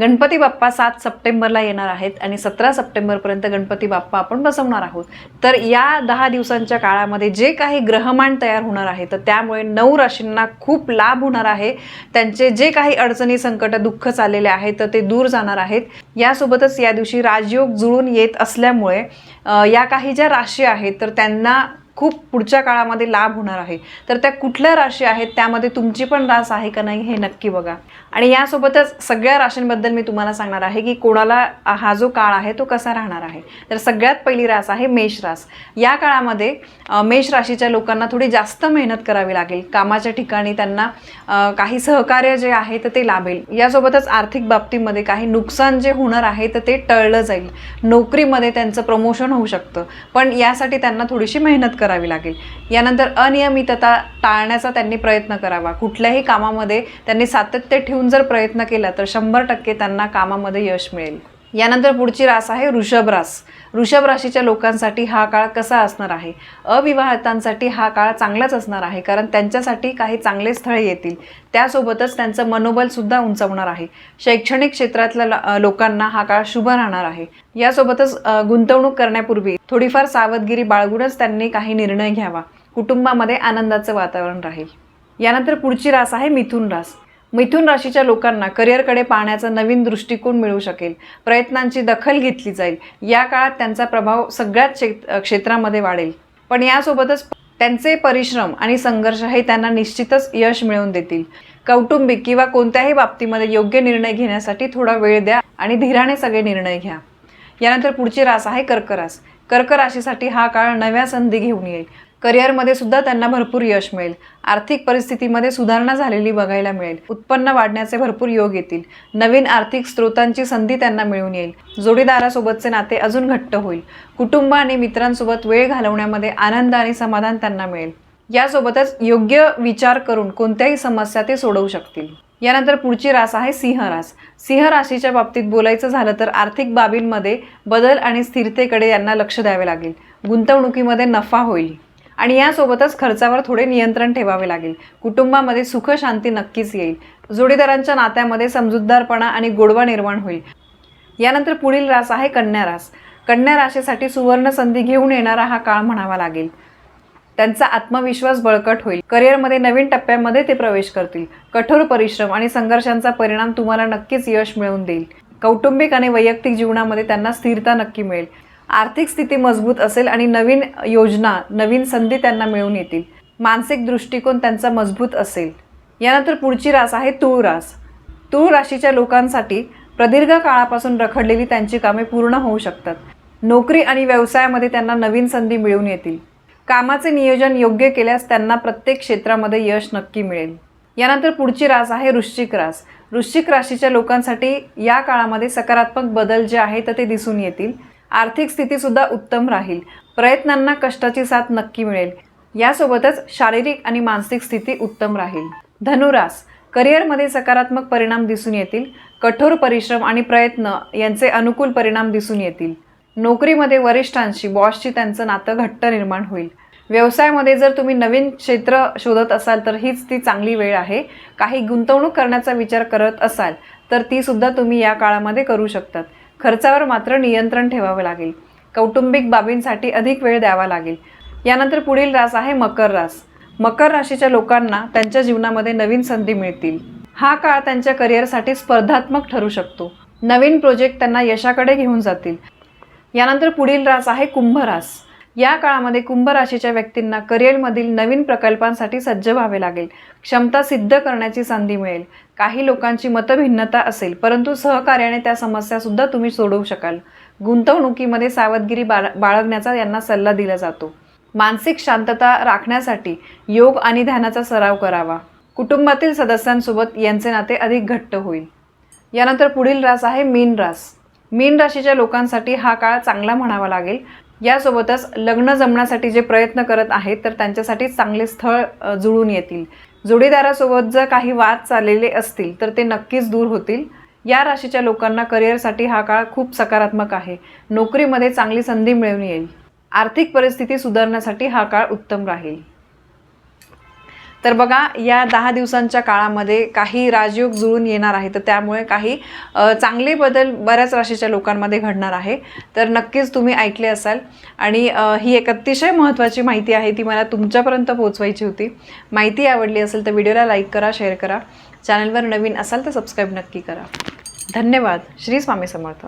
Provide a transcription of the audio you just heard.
गणपती बाप्पा सात सप्टेंबरला येणार आहेत आणि सतरा सप्टेंबरपर्यंत गणपती बाप्पा आपण बसवणार आहोत. तर या दहा दिवसांच्या काळामध्ये जे काही ग्रहमान तयार होणार आहे तर त्यामुळे नऊ राशींना खूप लाभ होणार आहे. त्यांचे जे काही अडचणी संकट दुःख चाललेले आहेत तर ते दूर जाणार आहेत. यासोबतच या दिवशी राजयोग जुळून येत असल्यामुळे या काही ज्या राशी आहेत तर त्यांना खूप पुढच्या काळामध्ये लाभ होणार आहे. तर त्या कुठल्या राशी आहेत त्यामध्ये तुमची पण रास आहे का नाही हे नक्की बघा. आणि यासोबतच सगळ्या राशींबद्दल मी तुम्हाला सांगणार आहे की कोणाला हा जो काळ आहे तो कसा राहणार आहे. तर सगळ्यात पहिली रास आहे मेष रास. या काळामध्ये मेष राशीच्या लोकांना थोडी जास्त मेहनत करावी लागेल. कामाच्या ठिकाणी त्यांना काही सहकार्य जे आहे तर ते लाभेल. यासोबतच आर्थिक बाबतीमध्ये काही नुकसान जे होणार आहे तर ते टळलं जाईल. नोकरीमध्ये त्यांचं प्रमोशन होऊ शकतं. पण यासाठी त्यांना थोडीशी मेहनत करावी लागेल. यानंतर अनियमितता टाळण्याचा त्यांनी प्रयत्न करावा. कुठल्याही कामामध्ये त्यांनी सातत्य ठेवून जर प्रयत्न केला तर शंभर टक्के त्यांना कामामध्ये यश मिळेल. यानंतर पुढची रास आहे वृषभ रास. वृषभ राशीच्या लोकांसाठी हा काळ कसा असणार आहे? अविवाहितांसाठी हा काळ चांगलाच असणार आहे कारण त्यांच्यासाठी काही चांगले स्थळे येतील. त्यासोबतच त्यांचं मनोबल सुद्धा उंचावणार आहे. शैक्षणिक क्षेत्रातल्या लोकांना हा काळ शुभ राहणार आहे. यासोबतच गुंतवणूक करण्यापूर्वी थोडीफार सावधगिरी बाळगूनच त्यांनी काही निर्णय घ्यावा. कुटुंबामध्ये आनंदाचं वातावरण राहील. यानंतर पुढची रास आहे मिथुन रास. मिथुन राशीच्या लोकांना करिअरकडे पाहण्याचा नवीन दृष्टिकोन मिळू शकेल. प्रयत्नांची दखल घेतली जाईल. या काळात त्यांचा प्रभाव सगळ्याच क्षेत्रामध्ये वाढेल. पण यासोबतच त्यांचे परिश्रम आणि संघर्ष हे त्यांना निश्चितच यश मिळवून देतील. कौटुंबिक किंवा कोणत्याही बाबतीमध्ये योग्य निर्णय घेण्यासाठी थोडा वेळ द्या आणि धीराने सगळे निर्णय घ्या. यानंतर पुढची रास आहे कर्करास. कर्क राशीसाठी हा काळ नव्या संधी घेऊन येईल. करिअरमध्ये सुद्धा त्यांना भरपूर यश मिळेल. आर्थिक परिस्थितीमध्ये सुधारणा झालेली बघायला मिळेल. उत्पन्न वाढण्याचे भरपूर योग येतील. नवीन आर्थिक स्रोतांची संधी त्यांना मिळून येईल. जोडीदारासोबतचे नाते अजून घट्ट होईल. कुटुंब आणि मित्रांसोबत वेळ घालवण्यामध्ये आनंद आणि समाधान त्यांना मिळेल. यासोबतच योग्य विचार करून कोणत्याही समस्या ते सोडवू शकतील. यानंतर पुढची रास आहे सिंह रास. सिंह राशीच्या बाबतीत बोलायचं झालं तर आर्थिक बाबींमध्ये बदल आणि स्थिरतेकडे यांना लक्ष द्यावे लागेल. गुंतवणुकीमध्ये नफा होईल. आणि यासोबतच खर्चावर थोडे नियंत्रण ठेवावे लागेल. कुटुंबामध्ये सुख शांती नक्कीच येईल. जोडीदारांच्या नात्यामध्ये समजूतदारपणा आणि गोडवा निर्माण होईल. यानंतर पुढील रास आहे कन्या रास. कन्या राशीसाठी सुवर्ण संधी घेऊन येणारा हा काळ म्हणावा लागेल. त्यांचा आत्मविश्वास बळकट होईल. करिअरमध्ये नवीन टप्प्यामध्ये ते प्रवेश करतील. कठोर परिश्रम आणि संघर्षांचा परिणाम तुम्हाला नक्कीच यश मिळवून देईल. कौटुंबिक आणि वैयक्तिक जीवनामध्ये त्यांना स्थिरता नक्की मिळेल. आर्थिक स्थिती मजबूत असेल आणि नवीन योजना नवीन संधी त्यांना मिळून येतील. मानसिक दृष्टिकोन त्यांचा मजबूत असेल. यानंतर पुढची रास आहे तूळ रास. तूळ राशीच्या लोकांसाठी प्रदीर्घ काळापासून रखडलेली त्यांची कामे पूर्ण होऊ शकतात. नोकरी आणि व्यवसायामध्ये त्यांना नवीन संधी मिळून येतील. कामाचे नियोजन योग्य केल्यास त्यांना प्रत्येक क्षेत्रामध्ये यश नक्की मिळेल. यानंतर पुढची रास आहे वृश्चिक रास. वृश्चिक राशीच्या लोकांसाठी या काळामध्ये सकारात्मक बदल जे आहे तर ते दिसून येतील. आर्थिक स्थितीसुद्धा उत्तम राहील. प्रयत्नांना कष्टाची साथ नक्की मिळेल. यासोबतच शारीरिक आणि मानसिक स्थिती उत्तम राहील. धनुरास करिअरमध्ये सकारात्मक परिणाम दिसून येतील. कठोर परिश्रम आणि प्रयत्न यांचे अनुकूल परिणाम दिसून येतील. नोकरीमध्ये वरिष्ठांशी बॉसशी त्यांचं नातं घट्ट निर्माण होईल. व्यवसायामध्ये जर तुम्ही नवीन क्षेत्र शोधत असाल तर हीच ती चांगली वेळ आहे. काही गुंतवणूक करण्याचा विचार करत असाल तर ती सुद्धा तुम्ही या काळामध्ये करू शकतात. खर्चावर मात्र नियंत्रण ठेवावं लागेल. कौटुंबिक बाबींसाठी अधिक वेळ द्यावा लागेल. यानंतर पुढील रास आहे मकर रास. मकर राशीच्या लोकांना त्यांच्या जीवनामध्ये नवीन संधी मिळतील. हा काळ त्यांच्या करिअरसाठी स्पर्धात्मक ठरू शकतो. नवीन प्रोजेक्ट त्यांना यशाकडे घेऊन जातील. यानंतर पुढील रास आहे कुंभ रास. या काळामध्ये कुंभ राशीच्या व्यक्तींना करिअरमधील नवीन प्रकल्पांसाठी सज्ज व्हावे लागेल. क्षमता सिद्ध करण्याची संधी मिळेल. काही लोकांची मतभिन्नता असेल परंतु सहकार्याने त्या समस्यासुद्धा तुम्ही सोडवू शकाल. गुंतवणुकीमध्ये सावधगिरी बाळ बाळगण्याचा यांना सल्ला दिला जातो. मानसिक शांतता राखण्यासाठी योग आणि ध्यानाचा सराव करावा. कुटुंबातील सदस्यांसोबत यांचे नाते अधिक घट्ट होईल. यानंतर पुढील रास आहे मीन रास. मीन राशीच्या लोकांसाठी हा काळ चांगला म्हणावा लागेल. यासोबतच लग्न जमण्यासाठी जे प्रयत्न करत आहेत तर त्यांच्यासाठी चांगले स्थळ जुळून येतील. जोडीदारासोबत जर काही वाद चाललेले असतील तर ते नक्कीच दूर होतील. या राशीच्या लोकांना करिअरसाठी हा काळ खूप सकारात्मक आहे. नोकरीमध्ये चांगली संधी मिळून येईल. आर्थिक परिस्थिती सुधारण्यासाठी हा काळ उत्तम राहील. तर बघा या दहा दिवसांच्या काळामध्ये काही राजयोग जुळून येणार आहे. तर त्यामुळे काही चांगले बदल बऱ्याच राशीच्या लोकांमध्ये घडणार आहे. तर नक्कीच तुम्ही ऐकले असाल. आणि ही एक अतिशय महत्त्वाची माहिती आहे. ती मला तुमच्यापर्यंत पोहोचवायची होती. माहिती आवडली असेल तर व्हिडिओला लाईक करा शेअर करा. चॅनलवर नवीन असाल तर सबस्क्राईब नक्की करा. धन्यवाद. श्री स्वामी समर्थ.